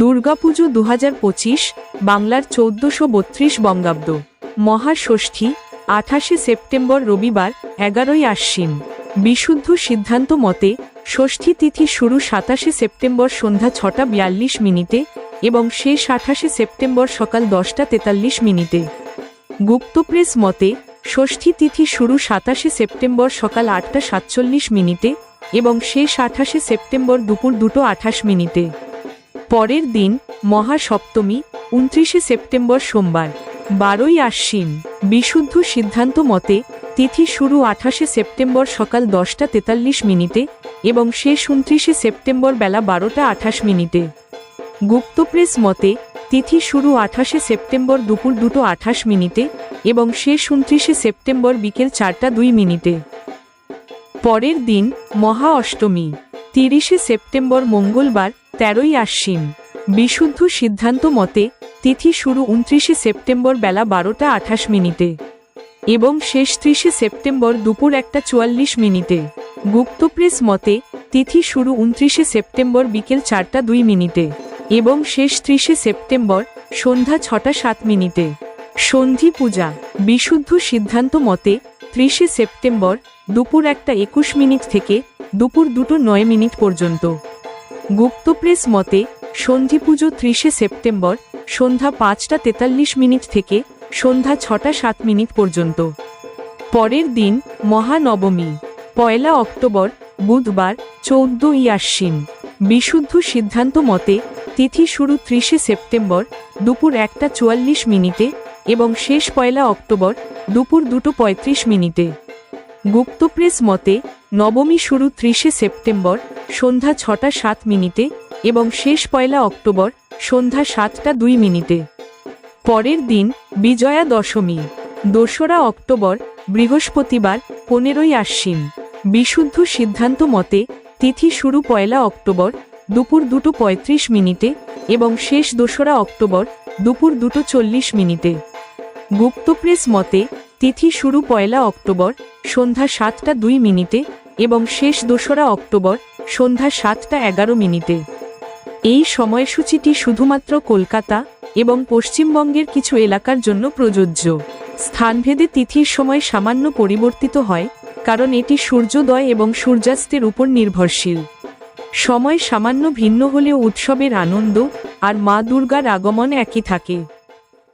দুর্গাপুজো দু হাজার পঁচিশ, বাংলার চৌদ্দশো বত্রিশ বঙ্গাব্দ। মহাষষ্ঠী, আঠাশে সেপ্টেম্বর রবিবার, এগারোই আশ্বিন। বিশুদ্ধ সিদ্ধান্ত মতে, ষষ্ঠী তিথি শুরু সাতাশে সেপ্টেম্বর সন্ধ্যা ছটা বিয়াল্লিশ মিনিটে এবং শেষ আঠাশে সেপ্টেম্বর সকাল দশটা তেতাল্লিশ মিনিটে। গুপ্তপ্রেস মতে, ষষ্ঠী তিথি শুরু সাতাশে সেপ্টেম্বর সকাল আটটা সাতচল্লিশ মিনিটে এবং শেষ আঠাশে সেপ্টেম্বর দুপুর দুটো আঠাশ মিনিটে। পরের দিন, মহাসপ্তমী, উনত্রিশে সেপ্টেম্বর সোমবার, বারোই আশ্বিন, বিশুদ্ধ সিদ্ধান্ত মতে, তিথি শুরু আঠাশে সেপ্টেম্বর সকাল দশটা তেতাল্লিশ মিনিটে এবং শেষ উনত্রিশে সেপ্টেম্বর বেলা বারোটা আঠাশ মিনিটে। গুপ্তপ্রেস মতে, তিথি শুরু আঠাশে সেপ্টেম্বর দুপুর দুটো আঠাশ মিনিটে এবং শেষ উনত্রিশে সেপ্টেম্বর বিকেল চারটা দুই মিনিটে। পরের দিন, মহা অষ্টমী তিরিশে সেপ্টেম্বর মঙ্গলবার তেরোই আশ্বিন। বিশুদ্ধ সিদ্ধান্ত মতে, তিথি শুরু উনত্রিশে সেপ্টেম্বর বেলা বারোটা আঠাশ মিনিটে এবং শেষ ত্রিশে সেপ্টেম্বর দুপুর একটা চুয়াল্লিশ মিনিটে। গুপ্তপ্রেস মতে, তিথি শুরু উনত্রিশে সেপ্টেম্বর বিকেল চারটা দুই মিনিটে এবং শেষ ত্রিশে সেপ্টেম্বর সন্ধ্যা ছটা সাত মিনিটে। সন্ধি পূজা, বিশুদ্ধ সিদ্ধান্ত মতে ত্রিশে সেপ্টেম্বর দুপুর একটা একুশ মিনিট থেকে দুপুর দুটো নয় মিনিট পর্যন্ত। গুপ্তপ্রেস মতে, সন্ধি পুজো ত্রিশে সেপ্টেম্বর সন্ধ্যা পাঁচটা তেতাল্লিশ মিনিট থেকে সন্ধ্যা ছটা সাত মিনিট পর্যন্ত। পরের দিন মহানবমী, পয়লা অক্টোবর, বুধবার চৌদ্দই আশ্বিন। বিশুদ্ধ সিদ্ধান্ত মতে, তিথি শুরু ত্রিশে সেপ্টেম্বর দুপুর একটা চুয়াল্লিশ মিনিটে এবং শেষ পয়লা অক্টোবর দুপুর দুটো পঁয়ত্রিশ মিনিটে। গুপ্তপ্রেস মতে, নবমী শুরু ত্রিশে সেপ্টেম্বর সন্ধ্যা ছটা সাত মিনিটে এবং শেষ পয়লা অক্টোবর সন্ধ্যা সাতটা দুই মিনিটে। পরের দিন বিজয়া দশমী, দোসরা অক্টোবর বৃহস্পতিবার পনেরোই আশ্বিন। বিশুদ্ধ সিদ্ধান্ত মতে, তিথি শুরু পয়লা অক্টোবর দুপুর দুটো পঁয়ত্রিশ মিনিটে এবং শেষ দোসরা অক্টোবর দুপুর দুটো চল্লিশ মিনিটে। গুপ্তপ্রেস মতে, তিথি শুরু পয়লা অক্টোবর, সন্ধ্যা সাতটা দুই মিনিটে এবং শেষ দোসরা অক্টোবর, সন্ধ্যা সাতটা এগারো মিনিটে। এই সময়সূচিটি শুধুমাত্র কলকাতা এবং পশ্চিমবঙ্গের কিছু এলাকার জন্য প্রযোজ্য। স্থানভেদে তিথির সময় সামান্য পরিবর্তিত হয়, কারণ এটি সূর্যোদয় এবং সূর্যাস্তের উপর নির্ভরশীল। সময় সামান্য ভিন্ন হলেও উৎসবের আনন্দ আর মা দুর্গার আগমন একই থাকে।